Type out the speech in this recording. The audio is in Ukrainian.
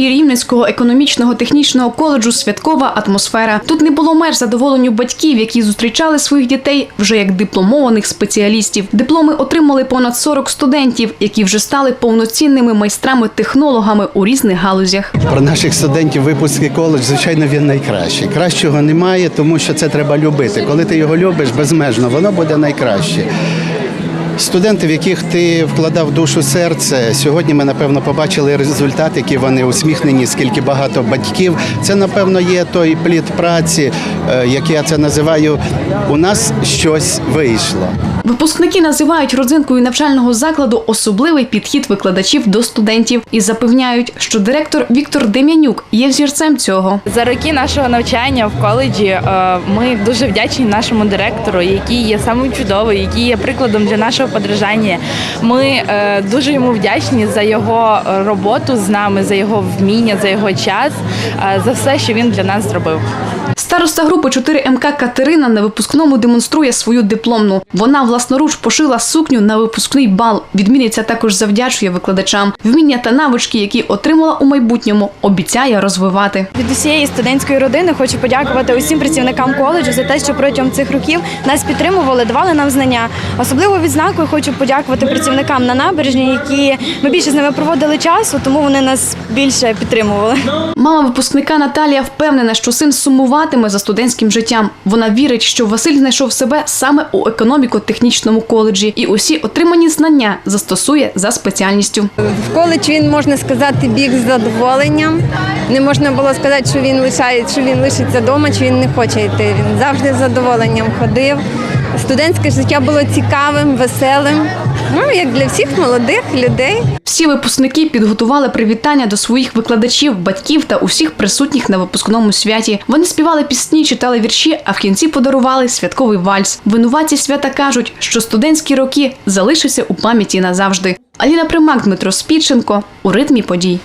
подвір'ї Рівненського економічного технічного коледжу святкова атмосфера. Тут не було меж задоволенню батьків, які зустрічали своїх дітей вже як дипломованих спеціалістів. Дипломи отримали понад 40 студентів, які вже стали повноцінними майстрами-технологами у різних галузях. Про наших студентів випускний коледж, звичайно, він найкращий. Кращого немає, тому що це треба любити. Коли ти його любиш безмежно, воно буде найкраще. Студенти, в яких ти вкладав душу серце, сьогодні ми напевно побачили результат, які вони усміхнені, скільки багато батьків. Це напевно є той плід праці, е, як я це називаю. У нас щось вийшло. Випускники називають родзинкою навчального закладу особливий підхід викладачів до студентів і запевняють, що директор Віктор Дем'янюк є взірцем цього. За роки нашого навчання в коледжі е, ми дуже вдячні нашому директору, який є самим чудовий, який є прикладом для нашого подражання. Ми е, дуже йому вдячні за його роботу з нами, за його вміння, за його час, е, за все, що він для нас зробив. Староста групи 4 МК Катерина на випускному демонструє свою дипломну. Вона власноруч пошила сукню на випускний бал. Відмінниця також завдячує викладачам. Вміння та навички, які отримала у майбутньому, обіцяє розвивати. Від усієї студентської родини хочу подякувати усім працівникам коледжу за те, що протягом цих років нас підтримували, давали нам знання. Особливо відзнакою хочу подякувати працівникам на набережні, які ми більше з ними проводили часу, тому вони нас більше підтримували. Мама випускника Наталія впевнена, що син сумуватиме за студентським життям. Вона вірить, що Василь знайшов себе саме у економіко-технічному коледжі і усі отримані знання застосує за спеціальністю. В коледж він можна сказати біг з задоволенням. Не можна було сказати, що він лишає, що він лишиться вдома, чи він не хоче йти. Він завжди з задоволенням ходив. Студентське життя було цікавим, веселим. Ну як для всіх молодих людей. Всі випускники підготували привітання до своїх викладачів, батьків та усіх присутніх на випускному святі. Вони співали пісні, читали вірші, а в кінці подарували святковий вальс. Винуваті свята кажуть, що студентські роки залишаться у пам'яті назавжди. Аліна Примак, Дмитро Спідченко у ритмі подій.